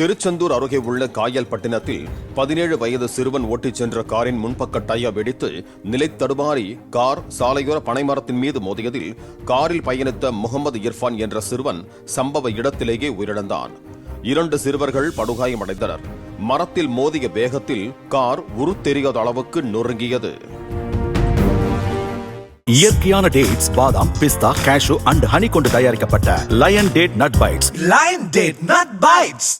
Tiruchendur அருகே உள்ள காயல்பட்டினத்தில் பதினேழு வயது சிறுவன் ஓட்டிச் சென்ற காரின் முன்பக்க டயர் வெடித்து நிலை தடுமாறி கார் சாலையோர பனைமரத்தின் மீது மோதியதில் காரில் பயணித்த முகமது இர்ஃபான் என்ற சிறுவன் சம்பவ இடத்திலேயே உயிரிழந்தான். இரண்டு சிறுவர்கள் படுகாயமடைந்தனர். மரத்தில் மோதிய வேகத்தில் கார் உரு தெரியாத அளவுக்கு நொறுங்கியது. இயற்கையான டேட்ஸ் பாதாம் பிஸ்தா கேஷு அண்ட் ஹனி கொண்டு தயாரிக்கப்பட்ட lion date nut bites Lion Date Nut Bites.